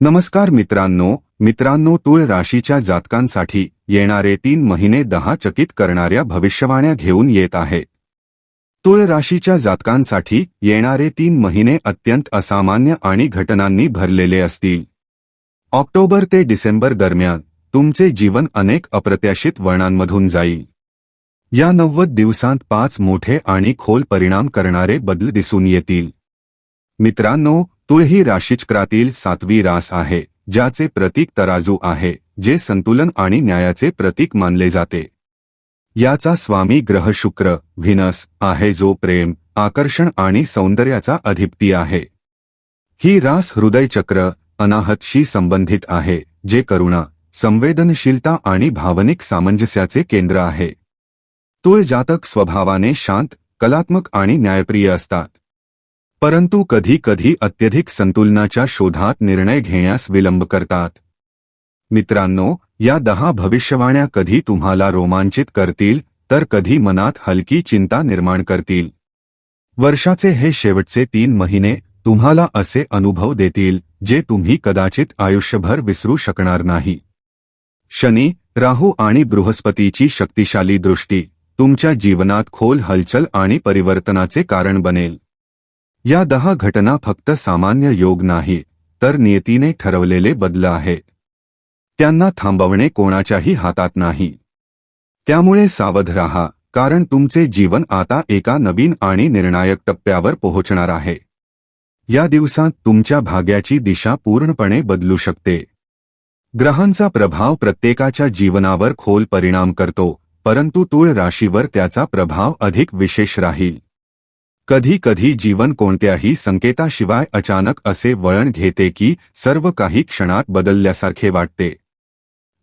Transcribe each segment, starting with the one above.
नमस्कार मित्रांनो मित्रांनो तुळ राशीच्या जातकांसाठी येणारे तीन महिने दहा चकित करणाऱ्या भविष्यवाण्या घेऊन येत आहेत. तुळ राशीच्या जातकांसाठी येणारे तीन महिने अत्यंत असामान्य आणि घटनांनी भरलेले असतील. ऑक्टोबर ते डिसेंबर दरम्यान तुमचे जीवन अनेक अप्रत्याशित वळणांमधून जाईल. या नव्वद दिवसांत पाच मोठे आणि खोल परिणाम करणारे बदल दिसून येतील. मित्रांनो तुळ ही राशीचक्रातील सातवी रास आहे ज्याचे प्रतीक तराजू आहे जे संतुलन आणि न्यायाचे प्रतीक मानले जाते. याचा स्वामी ग्रह शुक्र व्हिनस आहे जो प्रेम आकर्षण आणि सौंदर्याचा अधिपती आहे. ही रास हृदयचक्र अनाहतशी संबंधित आहे जे करुणा संवेदनशीलता आणि भावनिक सामंजस्याचे केंद्र आहे. तुळ जातक स्वभावाने शांत कलात्मक आणि न्यायप्रिय असतात. परंतु कधी कधी अत्यधिक संतुलनाच्या शोधात निर्णय घेण्यास विलंब करतात. मित्रांनो या दहा भविष्यवाण्या कधी तुम्हाला रोमांचित करतील तर कधी मनात हलकी चिंता निर्माण करतील. वर्षाचे हे शेवटचे तीन महिने तुम्हाला असे अनुभव देतील जे तुम्ही कदाचित आयुष्यभर विसरू शकणार नाही. शनी राहू आणि बृहस्पतीची शक्तिशाली दृष्टी तुमच्या जीवनात खोल हलचल आणि परिवर्तनाचे कारण बनेल. या दहा घटना फक्त सामान्य योग नाही तर नियतीने ठरवलेले बदल आहेत त्यांना थांबवणे कोणाच्याही हातात नाही. त्यामुळे सावध रहा कारण तुमचे जीवन आता एका नवीन आणि निर्णायक टप्प्यावर पोहोचणार आहे. या दिवसात तुमच्या भाग्याची दिशा पूर्णपणे बदलू शकते. ग्रहांचा प्रभाव प्रत्येकाच्या जीवनावर खोल परिणाम करतो परंतु तुळ राशीवर त्याचा प्रभाव अधिक विशेष राहील. कधी कधी जीवन कोणत्याही संकेताशिवाय अचानक असे वळण घेते की सर्व काही क्षणात बदलल्यासारखे वाटते.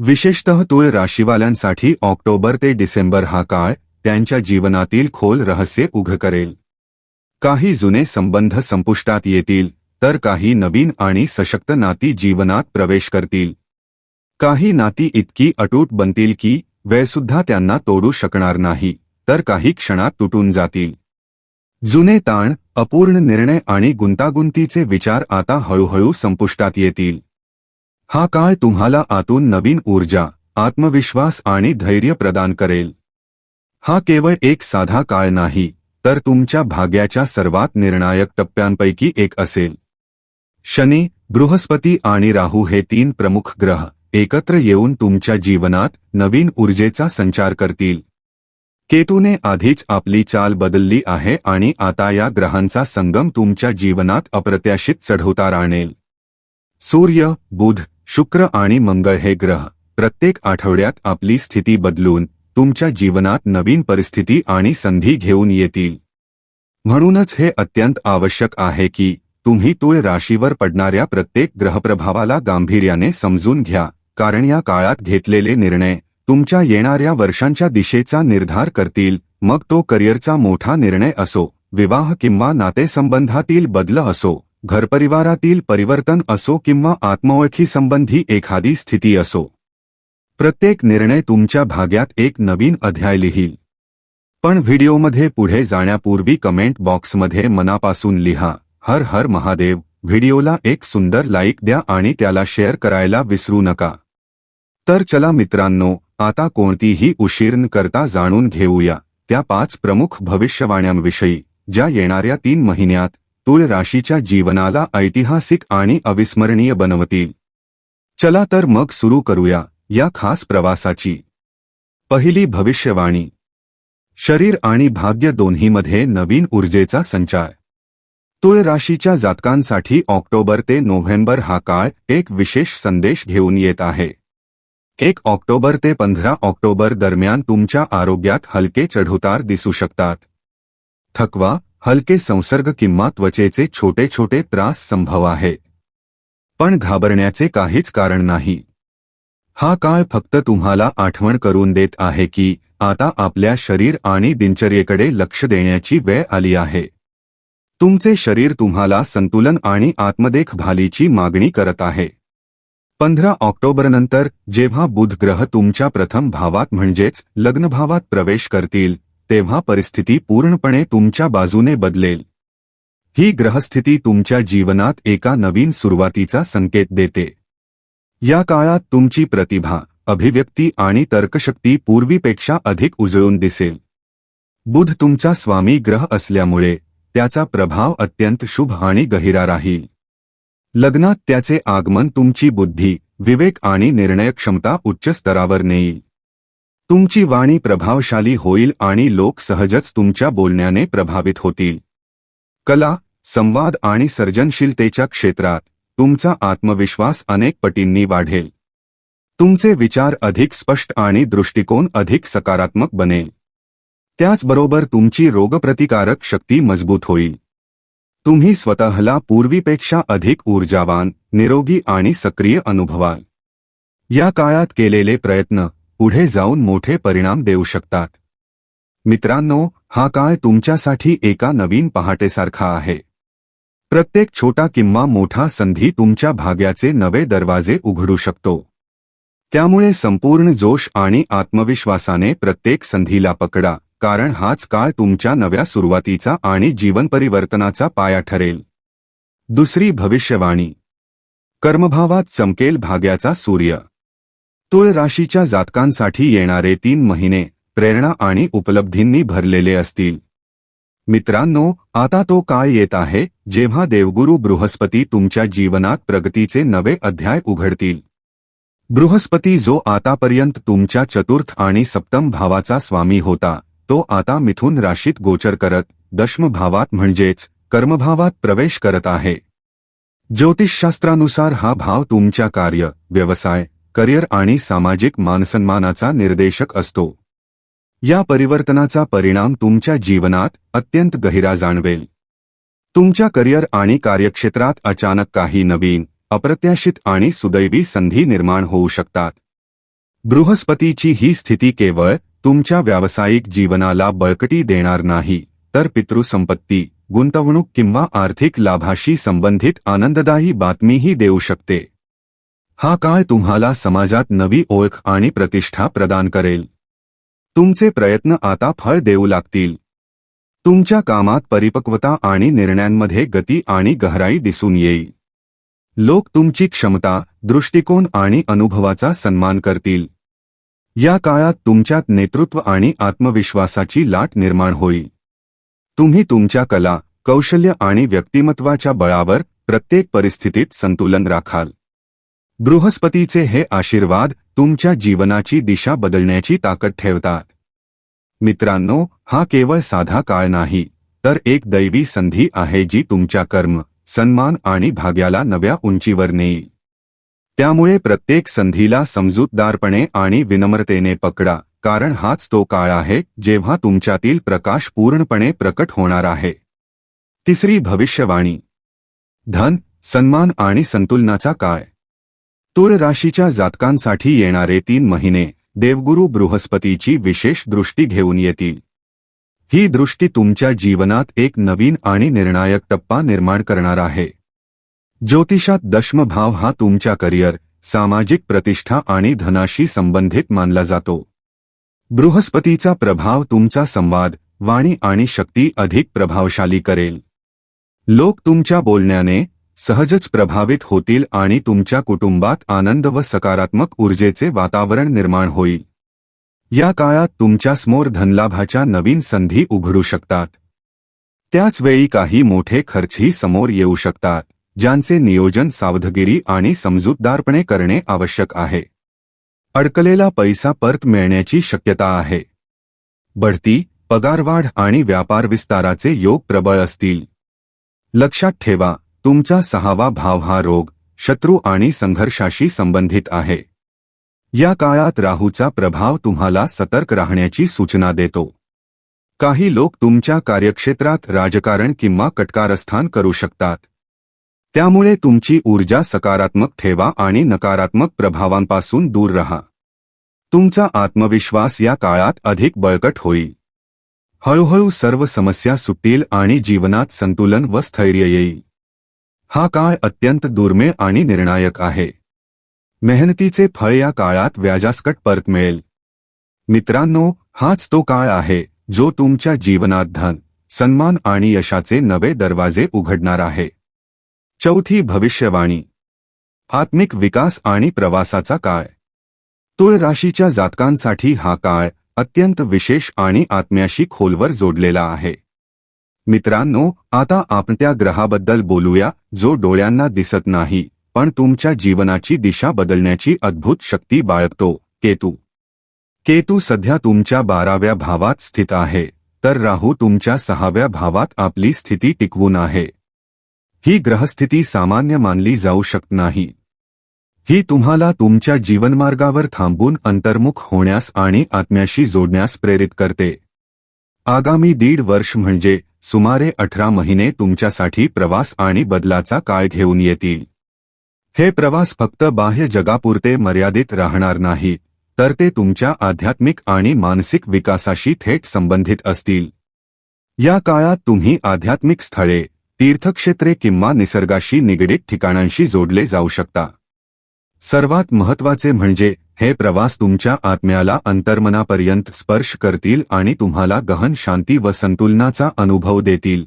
विशेषतः तुळ राशीवाल्यांसाठी ऑक्टोबर ते डिसेंबर हा काळ त्यांच्या जीवनातील खोल रहस्य उघ करेल. काही जुने संबंध संपुष्टात येतील तर काही नवीन आणि सशक्त नाती जीवनात प्रवेश करतील. काही नाती इतकी अटूट बनतील की वेळसुद्धा त्यांना तोडू शकणार नाही तर काही क्षणात तुटून जातील. जुने ताण अपूर्ण निर्णय आणि गुंतागुंतीचे विचार आता हळूहळू संपुष्टात येतील. हा काळ तुम्हाला आतून नवीन ऊर्जा आत्मविश्वास आणि धैर्य प्रदान करेल. हा केवळ एक साधा काळ नाही तर तुमच्या भाग्याच्या सर्वात निर्णायक टप्प्यांपैकी एक असेल. शनी बृहस्पती आणि राहू हे तीन प्रमुख ग्रह एकत्र येऊन तुमच्या जीवनात नवीन ऊर्जेचा संचार करतील. केतूने आधीच आपली चाल बदलली आहे आणि आता या ग्रहांचा संगम तुमच्या जीवनात अप्रत्याशित चढउतार आणेल. सूर्य बुध शुक्र आणि मंगळ हे ग्रह प्रत्येक आठवड्यात आपली स्थिती बदलून तुमच्या जीवनात नवीन परिस्थिती आणि संधी घेऊन येतील. म्हणूनच हे अत्यंत आवश्यक आहे की तुम्ही तुळ राशीवर पडणाऱ्या प्रत्येक ग्रहप्रभावाला गांभीर्याने समजून घ्या कारण या काळात घेतलेले निर्णय तुमच्या येणाऱ्या वर्षांच्या दिशेचा निर्धार करतील मग तो करिअरचा मोठा निर्णय असो विवाह किंवा नातेसंबंधातील बदल असो घरपरिवारातील परिवर्तन असो किंवा आत्मओळखीसंबंधी एखादी स्थिती असो. प्रत्येक निर्णय तुमच्या भाग्यात एक नवीन अध्याय लिहील. पण व्हिडिओमध्ये पुढे जाण्यापूर्वी कमेंट बॉक्समध्ये मनापासून लिहा हर हर महादेव व्हिडिओला एक सुंदर लाईक द्या आणि त्याला शेअर करायला विसरू नका. तर चला मित्रांनो आता कोणतीही उशीर न करता जाणून घेऊया. त्या पाच प्रमुख भविष्यवाण्यांविषयी ज्या येणाऱ्या तीन महिन्यात तुळ राशीच्या जीवनाला ऐतिहासिक आणि अविस्मरणीय बनवतील. चला तर मग सुरू करूया या खास प्रवासाची. पहिली भविष्यवाणी. शरीर आणि भाग्य दोन्हीमध्ये नवीन ऊर्जेचा संचार. तुळ राशीच्या जातकांसाठी ऑक्टोबर ते नोव्हेंबर हा काळ एक विशेष संदेश घेऊन येत आहे. एक ऑक्टोबर ते पंधरा ऑक्टोबर दरम्यान तुमच्या आरोग्यात हलके चढउतार दिसू शकतात. थकवा हलके संसर्ग किंवा त्वचेचे छोटे छोटे त्रास संभव आहे. पण घाबरण्याचे काहीच कारण नाही. हा काळ फक्त तुम्हाला आठवण करून देत आहे की आता आपल्या शरीर आणि दिनचर्येकडे लक्ष देण्याची वेळ आली आहे. तुमचे शरीर तुम्हाला संतुलन आणि आत्मदेखभालीची मागणी करत आहे. पंधरा ऑक्टोबरनंतर जेव्हा बुध ग्रह तुमच्या प्रथम भावात म्हणजेच लग्नभावात प्रवेश करतील तेव्हा परिस्थिती पूर्णपणे तुमच्या बाजूने बदलेल. ही ग्रहस्थिती तुमच्या जीवनात एका नवीन सुरुवातीचा संकेत देते. या काळात तुमची प्रतिभा अभिव्यक्ती आणि तर्कशक्ती पूर्वीपेक्षा अधिक उजळून दिसेल. बुध तुमचा स्वामी ग्रह असल्यामुळे त्याचा प्रभाव अत्यंत शुभ आणि गहिरा राहील. लग्नात त्याचे आगमन तुमची बुद्धी विवेक आणि निर्णय क्षमता उच्च स्तरावर नेईल तुमची वाणी प्रभावशाली होईल आणि लोक सहजच तुमच्या बोलण्याने प्रभावित होतील. कला संवाद आणि सर्जनशीलतेच्या क्षेत्रात तुमचा आत्मविश्वास अनेक पटींनी वाढेल. तुमचे विचार अधिक स्पष्ट आणि दृष्टिकोन अधिक सकारात्मक बनेल. त्याचबरोबर तुमची रोगप्रतिकारक शक्ती मजबूत होईल. तुम्ही स्वतःला पूर्वीपेक्षा अधिक ऊर्जावान निरोगी आणि सक्रिय अनुभवाल. या काळात केलेले प्रयत्न पुढे जाऊन मोठे परिणाम देऊ शकतात. मित्रांनो हा काळ तुमच्यासाठी एका नवीन पहाटेसारखा आहे. प्रत्येक छोटा किंवा मोठा संधी तुमच्या भाग्याचे नवे दरवाजे उघडू शकतो. त्यामुळे संपूर्ण जोश आणि आत्मविश्वासाने प्रत्येक संधीला पकडा. कारण हाच काळ तुमच्या नव्या सुरुवातीचा आणि जीवन परिवर्तनाचा पाया ठरेल. दुसरी भविष्यवाणी. कर्मभावात चमकेल भाग्याचा सूर्य. तुळ राशीच्या जातकांसाठी येणारे तीन महिने प्रेरणा आणि उपलब्धींनी भरलेले असतील. मित्रांनो आता तो काळ येत आहे जेव्हा देवगुरू बृहस्पती तुमच्या जीवनात प्रगतीचे नवे अध्याय उघडतील. बृहस्पती जो आतापर्यंत तुमच्या चतुर्थ आणि सप्तम भावाचा स्वामी होता. तो आता मिथुन राशीत गोचर करत दशमभावात म्हणजेच कर्मभावात प्रवेश करत आहे. ज्योतिषशास्त्रानुसार हा भाव तुमच्या कार्य व्यवसाय करिअर आणि सामाजिक मानसन्मानाचा निर्देशक असतो. या परिवर्तनाचा परिणाम तुमच्या जीवनात अत्यंत गहिरा जाणवेल. तुमच्या करिअर आणि कार्यक्षेत्रात अचानक काही नवीन अप्रत्याशित आणि सुदैवी संधी निर्माण होऊ शकतात. बृहस्पतीची ही स्थिती केवळ तुमच्या व्यावसायिक जीवनाला बळकटी देणार नाही तर पितृसंपत्ती गुंतवणूक किंवा आर्थिक लाभाशी संबंधित आनंददायी बातमीही देऊ शकते. हा काळ तुम्हाला समाजात नवी ओळख आणि प्रतिष्ठा प्रदान करेल. तुमचे प्रयत्न आता फळ देऊ लागतील. तुमच्या कामात परिपक्वता आणि निर्णयांमध्ये गती आणि गहराई दिसून येईल. लोक तुमची क्षमता दृष्टिकोन आणि अनुभवाचा सन्मान करतील. या काळात तुमच्यात नेतृत्व आणि आत्मविश्वासाची लाट निर्माण होईल. तुम्ही तुमच्या कला कौशल्य आणि व्यक्तिमत्वाच्या बळावर प्रत्येक परिस्थितीत संतुलन राखाल. बृहस्पतीचे हे आशीर्वाद तुमच्या जीवनाची दिशा बदलण्याची ताकद ठेवतात. मित्रांनो हा केवळ साधा काळ नाही तर एक दैवी संधी आहे जी तुमच्या कर्म सन्मान आणि भाग्याला नव्या उंचीवर नेईल. त्यामुळे प्रत्येक संधीला समजूतदारपणे आणि विनम्रतेने पकडा कारण हाच तो काळ आहे जेव्हा तुमच्यातील प्रकाश पूर्णपणे प्रकट होणार आहे. तिसरी भविष्यवाणी. धन सन्मान आणि संतुलनाचा काळ. तुळ राशीच्या जातकांसाठी येणारे तीन महिने देवगुरू बृहस्पतीची विशेष दृष्टी घेऊन येतील. ही दृष्टी तुमच्या जीवनात एक नवीन आणि निर्णायक टप्पा निर्माण करणार आहे. ज्योतिषात दशमभाव हा तुमच्या करिअर सामाजिक प्रतिष्ठा आणि धनाशी संबंधित मानला जातो. बृहस्पतीचा प्रभाव तुमचा संवाद वाणी आणि शक्ती अधिक प्रभावशाली करेल. लोक तुमच्या बोलण्याने सहजच प्रभावित होतील आणि तुमच्या कुटुंबात आनंद व सकारात्मक ऊर्जेचे वातावरण निर्माण होईल. या काळात तुमच्यासमोर धनलाभाच्या नवीन संधी उघडू शकतात. त्याच वेळी काही मोठे खर्चही समोर येऊ शकतात. ज्यांचे नियोजन सावधगिरी आणि समजूतदारपणे करणे आवश्यक आहे. अडकलेला पैसा परत मिळण्याची शक्यता आहे. बढती पगारवाढ आणि व्यापार विस्ताराचे योग प्रबळ असतील. लक्षात ठेवा तुमचा सहावा भाव हा रोग शत्रू आणि संघर्षाशी संबंधित आहे. या काळात राहूचा प्रभाव तुम्हाला सतर्क राहण्याची सूचना देतो. काही लोक तुमच्या कार्यक्षेत्रात राजकारण किंवा कटकारस्थान करू शकतात. त्यामुळे तुमची ऊर्जा सकारात्मक ठेवा आणि नकारात्मक प्रभावांपासून दूर रहा. तुमचा आत्मविश्वास या काळात अधिक बळकट होईल. हळूहळू सर्व समस्या सुटतील आणि जीवनात संतुलन व स्थैर्य येईल. हा काळ अत्यंत दुर्मिळ आणि निर्णायक आहे. मेहनतीचे फळ या काळात व्याजासकट परत मिळेल. मित्रांनो हाच तो काळ आहे जो तुमच्या जीवनात धन सन्मान आणि यशाचे नवे दरवाजे उघडणार आहे. चौथी भविष्यवाणी. आत्मिक विकास आणि प्रवासाचा काळ. तुळ राशीच्या जातकांसाठी हा काळ अत्यंत विशेष आणि आत्म्याशी खोलवर जोडलेला आहे. मित्रांनो आता आपण त्या ग्रहाबद्दल बोलूया जो डोळ्यांना दिसत नाही पण तुमच्या जीवनाची दिशा बदलण्याची अद्भुत शक्ती बाळगतो केतू. केतू सध्या तुमच्या बाराव्या भावात स्थित आहे तर राहू तुमच्या सहाव्या भावात आपली स्थिती टिकवून आहे. ही ग्रहस्थिती सामान्य मानली जाऊ शकत नाही. ही तुम्हाला तुमच्या जीवनमार्गावर थांबून अंतर्मुख होण्यास आणि आत्म्याशी जोडण्यास प्रेरित करते. आगामी दीड वर्ष म्हणजे सुमारे अठरा महिने तुमच्यासाठी प्रवास आणि बदलाचा काळ घेऊन येतील. हे प्रवास फक्त बाह्य जगापुरते मर्यादित राहणार नाही तर ते तुमच्या आध्यात्मिक आणि मानसिक विकासाशी थेट संबंधित असतील. या काळात तुम्ही आध्यात्मिक स्थळे तीर्थक्षेत्रे किंवा निसर्गाशी निगडीत ठिकाणांशी जोडले जाऊ शकता. सर्वात महत्त्वाचे म्हणजे हे प्रवास तुमच्या आत्म्याला अंतर्मनापर्यंत स्पर्श करतील आणि तुम्हाला गहन शांती व संतुलनाचा अनुभव देतील.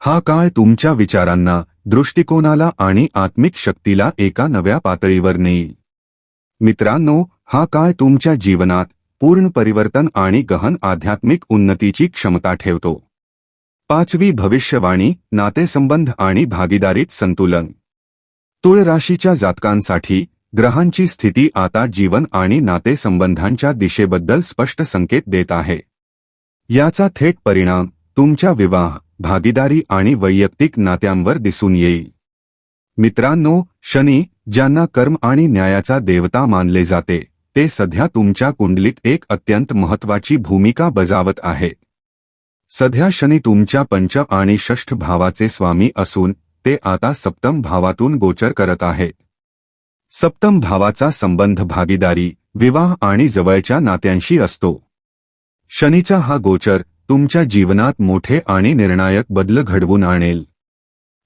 हा काळ तुमच्या विचारांना दृष्टिकोनाला आणि आत्मिक शक्तीला एका नव्या पातळीवर नेईल. मित्रांनो हा काळ तुमच्या जीवनात पूर्ण परिवर्तन आणि गहन आध्यात्मिक उन्नतीची क्षमता ठेवतो. पाचवी भविष्यवाणी नातेसंबंध आणि भागीदारीत संतुलन. तुळ राशीच्या जातकांसाठी ग्रहांची स्थिती आता जीवन आणि नातेसंबंधांच्या दिशेबद्दल स्पष्ट संकेत देत आहे. याचा थेट परिणाम तुमच्या विवाह भागीदारी आणि वैयक्तिक नात्यांवर दिसून येईल. मित्रांनो शनी ज्यांना कर्म आणि न्यायाचा देवता मानले जाते ते सध्या तुमच्या कुंडलीत एक अत्यंत महत्वाची भूमिका बजावत आहेत. सध्या शनी तुमच्या पंच आणि षष्ठ भावाचे स्वामी असून ते आता सप्तम भावातून गोचर करत आहेत सप्तम भावाचा संबंध भागीदारी विवाह आणि जवळच्या नात्यांशी असतो. शनीचा हा गोचर तुमच्या जीवनात मोठे आणि निर्णायक बदल घडवून आणेल.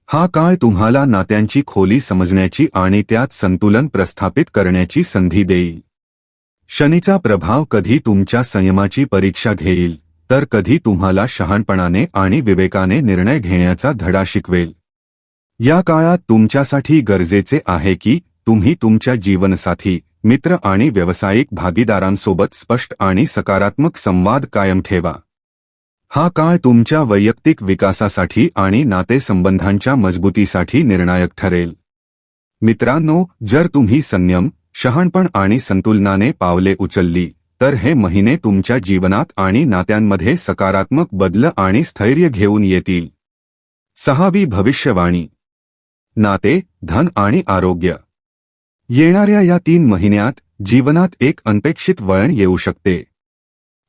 हा काळ तुम्हाला नात्यांची खोली समजण्याची आणि त्यात संतुलन प्रस्थापित करण्याची संधी देईल. शनीचा प्रभाव कधी तुमच्या संयमाची परीक्षा घेईल. तर कधी तुम्हाला शहाणपणाने आणि विवेकाने निर्णय घेण्याचा धडा शिकवेल. या काळात तुमच्यासाठी गरजेचे आहे की तुम्ही तुमच्या जीवनसाथी मित्र आणि व्यावसायिक भागीदारांसोबत स्पष्ट आणि सकारात्मक संवाद कायम ठेवा. हा काळ तुमच्या वैयक्तिक विकासासाठी आणि नातेसंबंधांच्या मजबूतीसाठी निर्णायक ठरेल. मित्रांनो जर तुम्ही संयम शहाणपण आणि संतुलनाने पावले उचलली तर हे महिने तुमच्या जीवनात आणि नात्यांमध्ये सकारात्मक बदल आणि स्थैर्य घेऊन येतील. सहावी भविष्यवाणी. नाते धन आणि आरोग्य. येणाऱ्या या तीन महिन्यात जीवनात एक अनपेक्षित वळण येऊ शकते.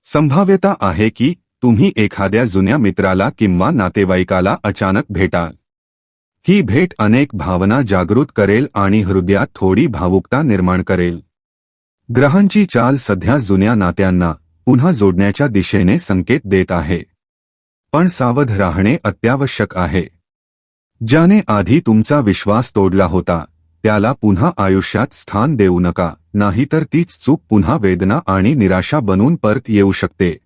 संभाव्यता आहे की तुम्ही एखाद्या जुन्या मित्राला किंवा नातेवाईकाला अचानक भेटाल. ही भेट अनेक भावना जागृत करेल आणि हृदयात थोडी भावुकता निर्माण करेल. ग्रहांची चाल सध्या जुन्या नात्यांना पुन्हा जोडण्याच्या दिशेने संकेत देत आहे. पण सावध राहणे अत्यावश्यक आहे. ज्याने आधी तुमचा विश्वास तोडला होता त्याला पुन्हा आयुष्यात स्थान देऊ नका नाहीतर तीच चूक पुन्हा वेदना आणि निराशा बनून परत येऊ शकते.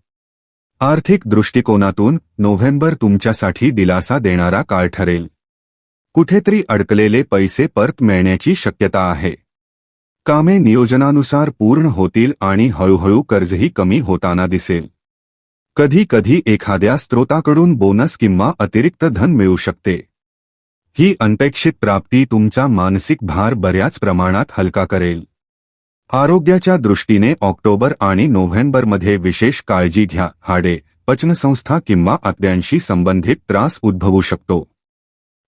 आर्थिक दृष्टिकोनातून नोव्हेंबर तुमच्यासाठी दिलासा देणारा काळ ठरेल. कुठेतरी अडकलेले पैसे परत मिळण्याची शक्यता आहे. कामे नियोजनानुसार पूर्ण होतील आणि हळूहळू कर्जही कमी होताना दिसेल. कधी कधी एखाद्या स्त्रोताकडून बोनस किंवा अतिरिक्त धन मिळू शकते. ही अनपेक्षित प्राप्ती तुमचा मानसिक भार बऱ्याच प्रमाणात हलका करेल. आरोग्याच्या दृष्टीने ऑक्टोबर आणि नोव्हेंबरमध्ये विशेष काळजी घ्या हाडे पचनसंस्था किंवा आत्यांशी संबंधित त्रास उद्भवू शकतो.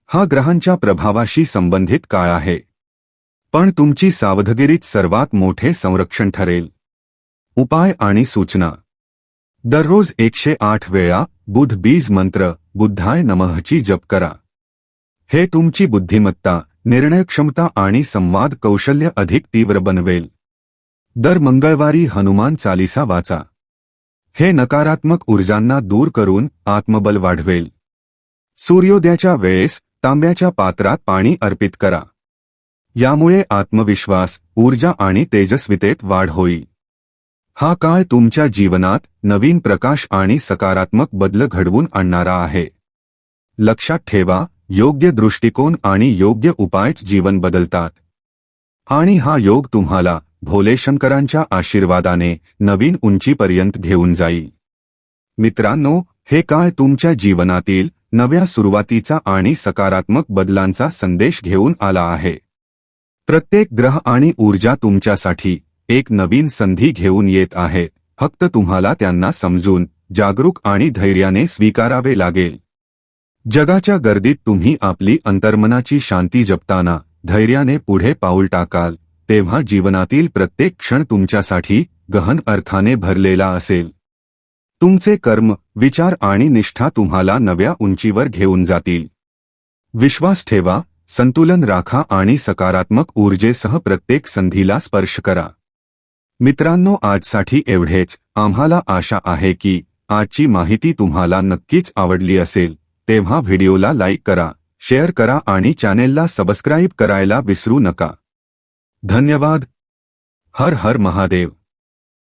हा ग्रहांच्या प्रभावाशी संबंधित काळ आहे. पण तुमची सावधगिरीत सर्वात मोठे संरक्षण ठरेल. उपाय आणि सूचना. दररोज एकशे आठ वेळा बुध बीज मंत्र बुद्धाय नमहची जप करा. हे तुमची बुद्धिमत्ता निर्णय क्षमता आणि संवाद कौशल्य अधिक तीव्र बनवेल. दर मंगळवारी हनुमान चालिसा वाचा. हे नकारात्मक ऊर्जांना दूर करून आत्मबल वाढवेल. सूर्योदयाच्या वेळेस तांब्याच्या पात्रात पाणी अर्पित करा. यामुळे आत्मविश्वास ऊर्जा आणि तेजस्वितेत वाढ होईल हा काळ तुमच्या जीवनात नवीन प्रकाश आणि सकारात्मक बदल घडवून आणणारा आहे. लक्षात ठेवा योग्य दृष्टिकोन आणि योग्य उपाय जीवन बदलतात. आणि हा योग तुम्हाला भोलेशंकरांच्या आशीर्वादाने नवीन उंचीपर्यंत घेऊन जाईल मित्रांनो हे काळ तुमच्या जीवनातील नव्या सुरुवातीचा आणि सकारात्मक बदलांचा संदेश घेऊन आला आहे. प्रत्येक ग्रह आणि ऊर्जा तुमच्यासाठी एक नवीन संधी घेऊन येत आहे. फक्त तुम्हाला त्यांना समजून जागरूक आणि धैर्याने स्वीकारावे लागेल. जगाच्या गर्दीत तुम्ही आपली अंतर्मनाची शांती जपताना धैर्याने पुढे पाऊल टाकाल तेव्हा जीवनातील प्रत्येक क्षण तुमच्यासाठी गहन अर्थाने भरलेला असेल. तुमचे कर्म विचार आणि निष्ठा तुम्हाला नव्या उंचीवर घेऊन जातील. विश्वास ठेवा संतुलन राखा आणि सकारात्मक ऊर्जेसह प्रत्येक संधीला स्पर्श करा. मित्रांनो आजसाठी एवढेच. आम्हाला आशा आहे की आजची माहिती तुम्हाला नक्कीच आवडली असेल. तेव्हा व्हिडिओला लाईक करा शेअर करा आणि चॅनेलला सबस्क्राईब करायला विसरू नका. धन्यवाद. हर हर महादेव.